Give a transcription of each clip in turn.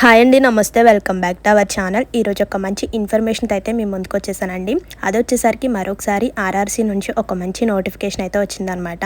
Hi అండి namaste welcome back to our channel. ఈరోజు ఒక మంచి ఇన్ఫర్మేషన్ అయితే మేము ముందుకు వచ్చేసానండి. అది వచ్చేసరికి మరొకసారి ఆర్ఆర్సీ నుంచి ఒక మంచి నోటిఫికేషన్ అయితే వచ్చిందనమాట.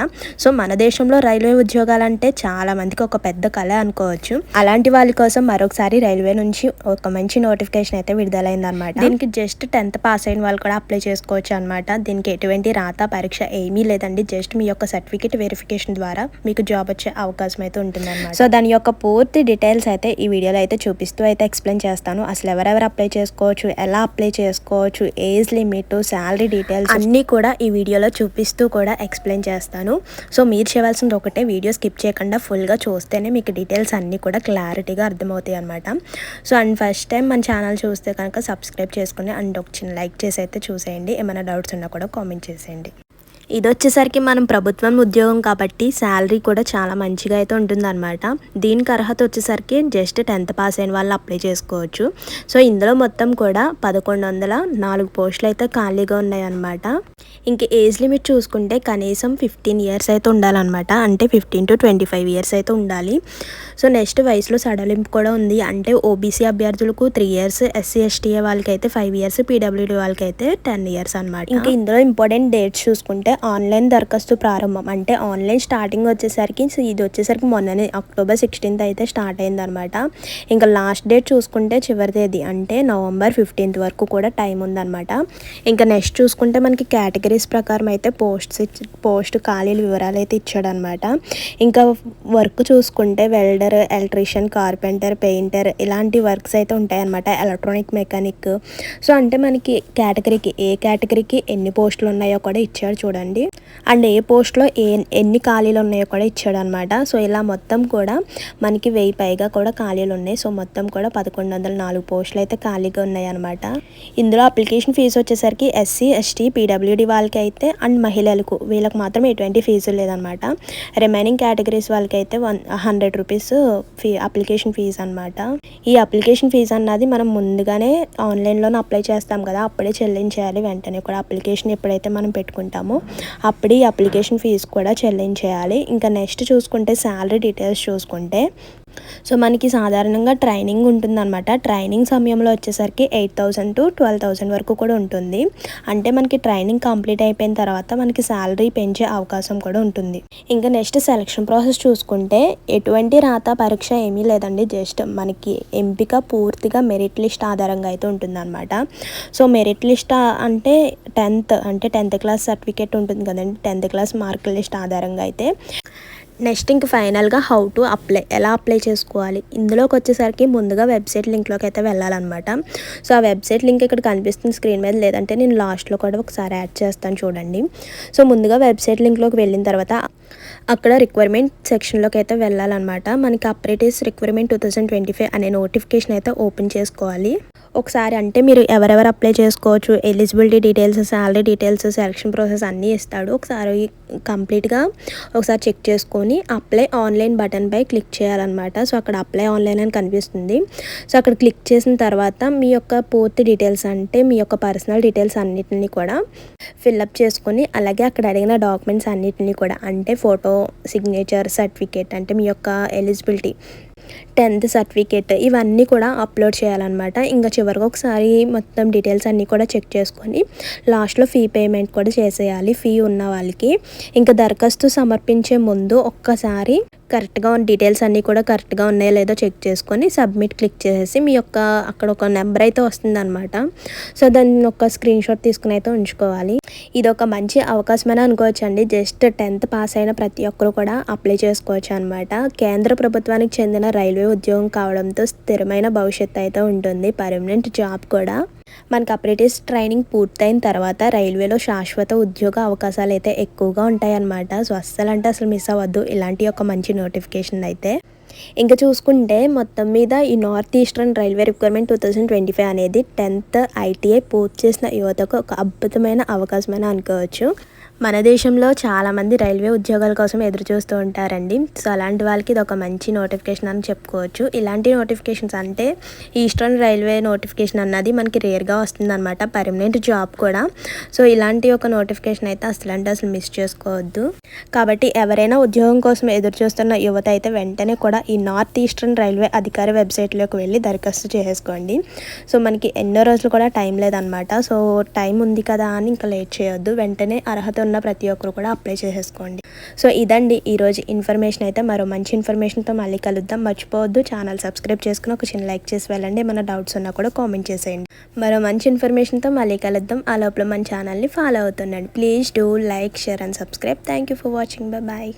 సో మన దేశంలో రైల్వే ఉద్యోగాలంటే చాలా మందికి ఒక పెద్ద కళ అనుకోవచ్చు. అలాంటి వాళ్ళ కోసం మరొకసారి రైల్వే నుంచి ఒక మంచి నోటిఫికేషన్ అయితే విడుదలైందనమాట. దీనికి జస్ట్ టెన్త్ పాస్ అయిన వాళ్ళు కూడా అప్లై చేసుకోవచ్చు అనమాట. దీనికి ఎటువంటి రాత పరీక్ష ఏమీ లేదండి. జస్ట్ మీ యొక్క సర్టిఫికేట్ వెరిఫికేషన్ ద్వారా మీకు జాబ్ వచ్చే అవకాశం అయితే ఉంటుందన్నమాట సో దాని యొక్క పూర్తి డీటెయిల్స్ అయితే ఈ వీడియోలో అయితే చూపిస్తూ అయితే ఎక్స్ప్లెయిన్ చేస్తాను. అసలు ఎవరెవరు అప్లై చేసుకోవచ్చు ఎలా అప్లై చేసుకోవచ్చు ఏజ్ లిమిట్ శాలరీ డీటెయిల్స్ అన్నీ కూడా ఈ వీడియోలో చూపిస్తూ కూడా ఎక్స్ప్లెయిన్ చేస్తాను. సో మీరు చేయవలసింది ఒకటే వీడియో స్కిప్ చేయకుండా ఫుల్గా చూస్తేనే మీకు డీటెయిల్స్ అన్నీ కూడా క్లారిటీగా అర్థమవుతాయి అనమాట సో అండ్ ఫస్ట్ టైం మన ఛానల్ చూస్తే కనుక సబ్స్క్రైబ్ చేసుకుని అండ్ ఒక చిన్న లైక్ చేసి అయితే చూసేయండి. ఏమైనా డౌట్స్ ఉన్నా కూడా కామెంట్ చేసేయండి. ఇది వచ్చేసరికి మనం ప్రభుత్వం ఉద్యోగం కాబట్టి శాలరీ కూడా చాలా మంచిగా అయితే ఉంటుందన్నమాట. దీనికి అర్హత వచ్చేసరికి జస్ట్ టెన్త్ పాస్ అయిన వాళ్ళు అప్లై చేసుకోవచ్చు. సో ఇందులో మొత్తం కూడా పదకొండు వందల నాలుగు పోస్టులు అయితే ఖాళీగా ఉన్నాయన్నమాట. ఇంక ఏజ్ లిమిట్ చూసుకుంటే కనీసం ఫిఫ్టీన్ ఇయర్స్ అయితే ఉండాలన్నమాట. అంటే fifteen to twenty five years అయితే ఉండాలి. సో నెక్స్ట్ వయసులో సడలింపు కూడా ఉంది. అంటే ఓబీసీ అభ్యర్థులకు త్రీ ఇయర్స్ ఎస్సీ ఎస్టీఏ వాళ్ళకైతే ఫైవ్ ఇయర్స్ పీడబ్ల్యూడీ వాళ్ళకి అయితే టెన్ ఇయర్స్ అనమాట ఇంకా ఇందులో ఇంపార్టెంట్ డేట్స్ చూసుకుంటే ఆన్లైన్ దరఖాస్తు ప్రారంభం. అంటే ఆన్లైన్ స్టార్టింగ్ వచ్చేసరికి సో ఇది వచ్చేసరికి మొన్ననే అక్టోబర్ సిక్స్టీన్త్ అయితే స్టార్ట్ అయింది అనమాట ఇంకా లాస్ట్ డేట్ చూసుకుంటే చివరి తేదీ అంటే నవంబర్ ఫిఫ్టీన్త్ వరకు కూడా టైం ఉందన్నమాట ఇంకా నెక్స్ట్ చూసుకుంటే మనకి కేటగిరీస్ ప్రకారం అయితే పోస్ట్స్ పోస్ట్ ఖాళీల వివరాలు అయితే ఇచ్చాడనమాట. ఇంకా వర్క్ చూసుకుంటే వెల్డర్ ఎలక్ట్రీషియన్ కార్పెంటర్ పెయింటర్ ఇలాంటి వర్క్స్ అయితే ఉంటాయన్నమాట ఎలక్ట్రానిక్ మెకానిక్. సో అంటే మనకి కేటగిరీకి ఏ కేటగిరీకి ఎన్ని పోస్టులు ఉన్నాయో కూడా ఇచ్చాడు చూడండి. అండ్ ఏ పోస్ట్లో ఏ ఎన్ని ఖాళీలు ఉన్నాయో కూడా ఇచ్చాడు అనమాట సో ఇలా మొత్తం కూడా మనకి వెయ్యి పైగా కూడా ఖాళీలు ఉన్నాయి సో మొత్తం కూడా పదకొండు వందల నాలుగు పోస్టులు అయితే ఖాళీగా ఉన్నాయి అనమాట ఇందులో అప్లికేషన్ ఫీజు వచ్చేసరికి ఎస్సీ ఎస్టీ పీడబ్ల్యూడి వాళ్ళకి అయితే అండ్ మహిళలకు వీళ్ళకి మాత్రం ఎటువంటి ఫీజు లేదనమాట రిమైనింగ్ కేటగిరీస్ వాళ్ళకి అయితే one hundred rupees fee application fees అనమాట ఈ అప్లికేషన్ ఫీజు అన్నది మనం ముందుగానే ఆన్లైన్లోనే అప్లై చేస్తాం కదా అప్పుడే చెల్లించేయాలి. వెంటనే కూడా అప్లికేషన్ ఎప్పుడైతే మనం పెట్టుకుంటామో అప్పుడే అప్లికేషన్ ఫీజు కూడా చెల్లించేయాలి. ఇంకా నెక్స్ట్ చూసుకుంటే శాలరీ డీటెయిల్స్ చూసుకుంటే సో మనకి సాధారణంగా ట్రైనింగ్ ఉంటుందన్నమాట. ట్రైనింగ్ సమయంలో వచ్చేసరికి eight thousand to twelve thousand వరకు కూడా ఉంటుంది. అంటే మనకి ట్రైనింగ్ కంప్లీట్ అయిపోయిన తర్వాత మనకి శాలరీ పెంచే అవకాశం కూడా ఉంటుంది. ఇంకా నెక్స్ట్ సెలక్షన్ ప్రాసెస్ చూసుకుంటే ఎటువంటి రాత పరీక్ష ఏమీ లేదండి. జస్ట్ మనకి ఎంపిక పూర్తిగా మెరిట్ లిస్ట్ ఆధారంగా అయితే ఉంటుందన్నమాట. సో మెరిట్ లిస్ట్ అంటే టెన్త్ అంటే టెన్త్ క్లాస్ సర్టిఫికేట్ ఉంటుంది కదండి. టెన్త్ క్లాస్ మార్క్ లిస్ట్ ఆధారంగా అయితే నెక్స్ట్ ఇంక ఫైనల్గా హౌ టు అప్లై ఎలా అప్లై చేసుకోవాలి. ఇందులోకి వచ్చేసరికి ముందుగా వెబ్సైట్ లింక్లోకి అయితే వెళ్ళాలన్నమాట. సో ఆ వెబ్సైట్ లింక్ ఇక్కడ కనిపిస్తుంది స్క్రీన్ మీద లేదంటే నేను లాస్ట్లో కూడా ఒకసారి యాడ్ చేస్తాను చూడండి. సో ముందుగా వెబ్సైట్ లింక్లోకి వెళ్ళిన తర్వాత అక్కడ రిక్వైర్మెంట్ సెక్షన్లోకి అయితే వెళ్ళాలన్నమాట. మనకి apprentice requirement two thousand twenty five అనే నోటిఫికేషన్ అయితే ఓపెన్ చేసుకోవాలి. ఒకసారి అంటే మీరు ఎవరెవరు అప్లై చేసుకోవచ్చు eligibility details salary details selection process అన్నీ ఇస్తాడు. ఒకసారి కంప్లీట్గా ఒకసారి చెక్ చేసుకొని అప్లై ఆన్లైన్ బటన్ పై క్లిక్ చేయాలన్నమాట. సో అక్కడ అప్లై ఆన్లైన్ అని కనిపిస్తుంది. సో అక్కడ క్లిక్ చేసిన తర్వాత మీ యొక్క పూర్తి డీటెయిల్స్ అంటే మీ యొక్క పర్సనల్ డీటెయిల్స్ అన్నిటిని కూడా ఫిల్అప్ చేసుకొని అలాగే అక్కడ అడిగిన డాక్యుమెంట్స్ అన్నిటిని కూడా అంటే ఫోటో సిగ్నేచర్ సర్టిఫికేట్ అంటే మీ యొక్క ఎలిజిబిలిటీ టెన్త్ సర్టిఫికేట్ ఇవన్నీ కూడా అప్లోడ్ చేయాలన్నమాట. ఇంకా చివరికి ఒకసారి మొత్తం డీటెయిల్స్ అన్నీ కూడా చెక్ చేసుకొని లాస్ట్లో ఫీ పేమెంట్ కూడా చేసేయాలి ఫీ ఉన్న వాళ్ళకి. ఇంకా దరఖాస్తు సమర్పించే ముందు ఒక్కసారి కరెక్ట్గా ఉన్న డీటెయిల్స్ అన్నీ కూడా కరెక్ట్గా ఉన్నాయో లేదో చెక్ చేసుకొని సబ్మిట్ క్లిక్ చేసేసి మీ యొక్క అక్కడ ఒక నెంబర్ అయితే వస్తుందన్నమాట. సో దాన్ని ఒక స్క్రీన్ షాట్ తీసుకుని అయితే ఉంచుకోవాలి. ఇది ఒక మంచి అవకాశమని అనుకోవచ్చు అండి జస్ట్ టెన్త్ పాస్ అయిన ప్రతి ఒక్కరు కూడా అప్లై చేసుకోవచ్చు అనమాట కేంద్ర ప్రభుత్వానికి చెందిన రైల్వే ఉద్యోగం కావడంతో స్థిరమైన భవిష్యత్తు అయితే ఉంటుంది. పర్మనెంట్ జాబ్ కూడా. మనకి అప్రెంటిస్ ట్రైనింగ్ పూర్తయిన తర్వాత రైల్వేలో శాశ్వత ఉద్యోగ అవకాశాలు అయితే ఎక్కువగా ఉంటాయన్నమాట. సో అస్సలు అంటే అసలు మిస్ అవ్వద్దు. ఇలాంటి ఒక మంచి నోటిఫికేషన్ అయితే. ఇంకా చూసుకుంటే మొత్తం మీద ఈ north eastern railway requirement two thousand twenty five అనేది టెన్త్ ఐటీఐ పూర్తి చేసిన యువతకు ఒక అద్భుతమైన అవకాశమైన అనుకోవచ్చు. మన దేశంలో చాలామంది రైల్వే ఉద్యోగాల కోసం ఎదురు చూస్తూ ఉంటారండి. సో అలాంటి వాళ్ళకి ఇది ఒక మంచి నోటిఫికేషన్ అని చెప్పుకోవచ్చు. ఇలాంటి నోటిఫికేషన్స్ అంటే ఈస్టర్న్ రైల్వే నోటిఫికేషన్ అన్నది మనకి రేర్గా వస్తుందన్నమాట. పర్మనెంట్ జాబ్ కూడా. సో ఇలాంటి ఒక నోటిఫికేషన్ అయితే అసలు అంటే అసలు మిస్ చేసుకోవద్దు. కాబట్టి ఎవరైనా ఉద్యోగం కోసం ఎదురు చూస్తున్న యువత అయితే వెంటనే కూడా ఈ నార్త్ ఈస్టర్న్ రైల్వే అధికార వెబ్సైట్లోకి వెళ్ళి దరఖాస్తు చేసుకోండి. సో మనకి ఎన్నో రోజులు కూడా టైం లేదనమాట సో టైం ఉంది కదా అని ఇంకా లేట్ చేయొద్దు. వెంటనే అర్హత ఉన్న ప్రతి ఒక్కరు కూడా అప్లై చేసేసుకోండి. సో ఇదండి ఈరోజు ఇన్ఫర్మేషన్ అయితే. మరో మంచి ఇన్ఫర్మేషన్తో మళ్ళీ కలుద్దాం. మర్చిపోవద్దు. ఛానల్ సబ్స్క్రైబ్ చేసుకుని ఒక చిన్న లైక్ చేసి వెళ్ళండి. మన డౌట్స్ ఉన్నా కూడా కామెంట్ చేసేయండి. మరో మంచి ఇన్ఫర్మేషన్తో మళ్ళీ కలుద్దాం. ఆ లోపల మన ఛానల్ని follow అవుతుండండి. Please do like share and subscribe thank you for watching bye bye